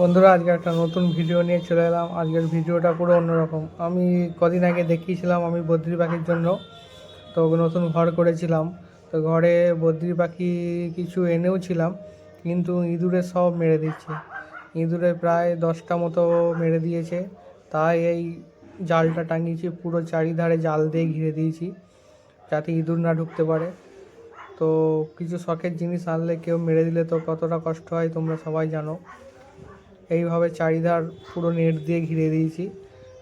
বন্ধুরা, আজকে একটা নতুন ভিডিও নিয়ে চলে এলাম। আজকের ভিডিওটা পুরো অন্যরকম। আমি কদিন আগে দেখিয়েছিলাম আমি বদ্রি পাখির জন্য। তো নতুন ঘর করেছিলাম। তো ঘরে বদ্রি পাখি কিছু এনেও ছিলাম, কিন্তু ইঁদুরে সব মেরে দিচ্ছে। ইঁদুরে প্রায় দশটা মতো মেরে দিয়েছে। তাই এই জালটা টাঙিয়েছি, পুরো চারিধারে জাল দিয়ে ঘিরে দিয়েছি, যাতে ইঁদুর না ঢুকতে পারে। তো কিছু শখের জিনিস আনলে কেউ মেরে দিলে তো কতটা কষ্ট হয়, তোমরা সবাই জানো। এইভাবে চারিধার পুরো নেট দিয়ে ঘিরে দিয়েছি,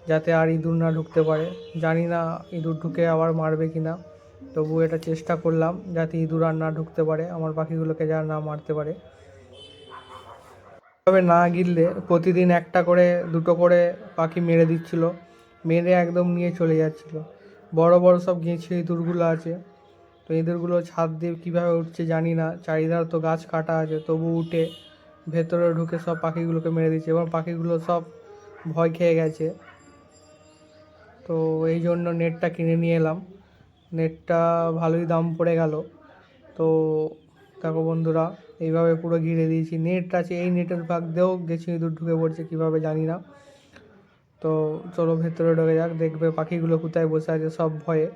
যাতে আর ইঁদুর না ঢুকতে পারে। জানি না ইঁদুর ঢুকে আবার মারবে কি না। তবু এটা চেষ্টা করলাম যাতে ইঁদুর আর না ঢুকতে পারে, আমার পাখিগুলোকে যা না মারতে পারে। তবে না গিললে প্রতিদিন একটা করে, দুটো করে পাখি মেরে দিচ্ছিল, মেরে একদম নিয়ে চলে যাচ্ছিল। বড় বড় সব গেঁছে ইঁদুরগুলো আছে, তো ইঁদুরগুলো ছাদ দিয়ে কীভাবে উঠছে জানি না, চারিধার তো গাছ কাটা আছে, তবু উঠে ভেতরে ঢুকে সব পাখিগুলোকে মেরে দিচ্ছে এবং পাখিগুলো সব ভয় খেয়ে গেছে। তো এই জন্য নেটটা কিনে নিয়ে এলাম। নেটটা ভালোই দাম পড়ে গেল। তো দেখো বন্ধুরা, এইভাবে পুরো ঘিরে দিয়েছি। নেট আছে, এই নেটের ভাগ দিয়েও গেছি ইঁদুর ঢুকে পড়ছে, কীভাবে জানি না। তো চলো ভেতরে ঢোকে যাক, দেখবে পাখিগুলো কোথায় বসে আছে, সব ভয়ে।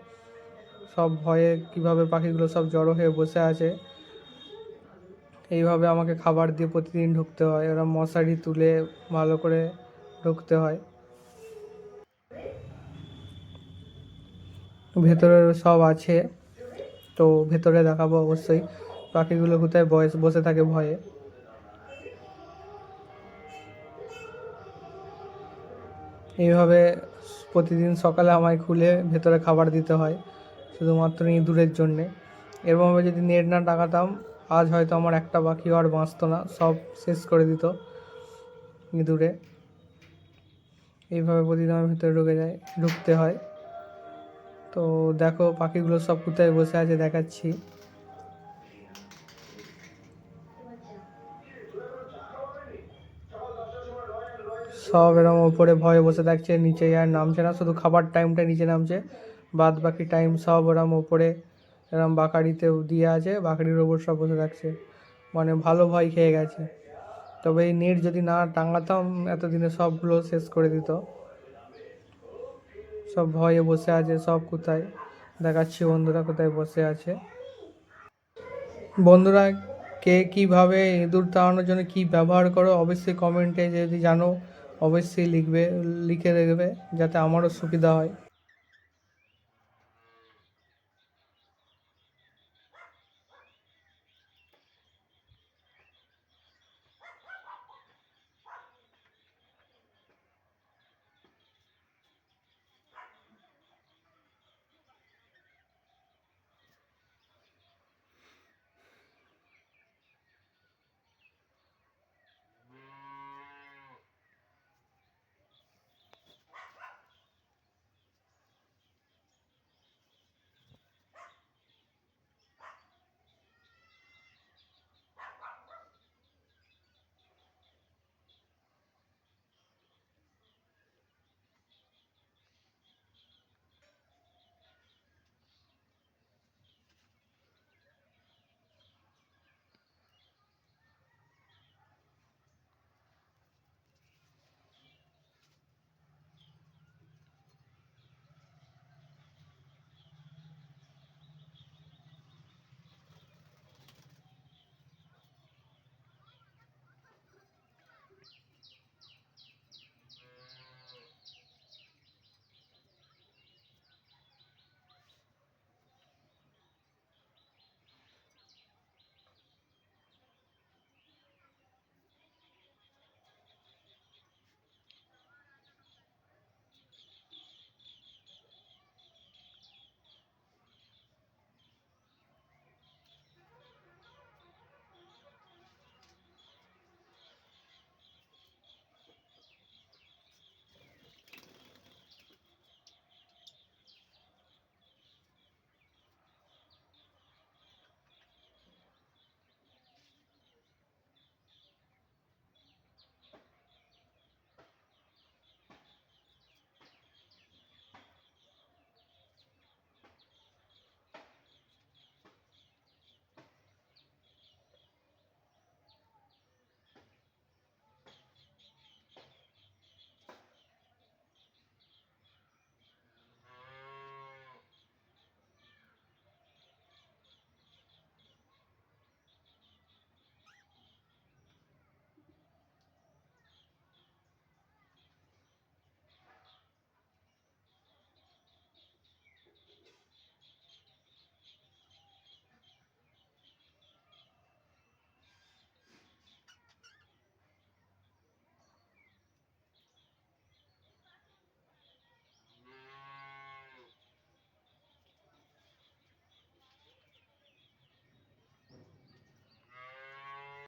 সব ভয়ে কীভাবে পাখিগুলো সব জড়ো হয়ে বসে আছে। এইভাবে আমাকে খাবার দিয়ে প্রতিদিন ঢুকতে হয়। ওরা মশারি তুলে ভালো করে ঢুকতে হয়। ভেতরে সব আছে। তো ভেতরে দেখাবো অবশ্যই। পাখিগুলো কোথায় বয়স, বসে থাকে ভয়ে। এইভাবে প্রতিদিন সকালে আমায় খুলে ভেতরে খাবার দিতে হয়, শুধুমাত্র ইঁদুরের জন্যে। এরভাবে যদি নেট না টাকাতাম আজ হয়তো আমার একটা পাখিও আর বাঁচতো না, সব শেষ করে দিত ইঁদুরে। এইভাবে প্রতিদিন আমার ভেতরে ঢুকে যায়, ঢুকতে হয়। তো দেখো পাখিগুলো সব কোথায় বসে আছে দেখাচ্ছি। সব এরকম ওপরে ভয়ে বসে থাকছে, নিচে আর নামছে না, শুধু খাবার টাইমটা নিচে নামছে। বাদ বাকি টাইম সব ওরম ওপরে এরম বাকারিতে দিয়ে আছে, বাকারির ওপর সব বসে থাকছে। মানে ভালো ভয় খেয়ে গেছে। তবে এই নেট যদি না টাঙাতাম, এতদিনে সবগুলো শেষ করে দিত। সব ভয়ে বসে আছে, সব কোথায়? দেখাচ্ছি বন্ধুরা কোথায় বসে আছে। বন্ধুরা, কে কীভাবে ইঁদুর তাড়ানোর জন্য কী ব্যবহার করো, অবশ্যই কমেন্টে যদি জানো, অবশ্যই লিখবে, লিখে দেবে যাতে আমারও সুবিধা হয়।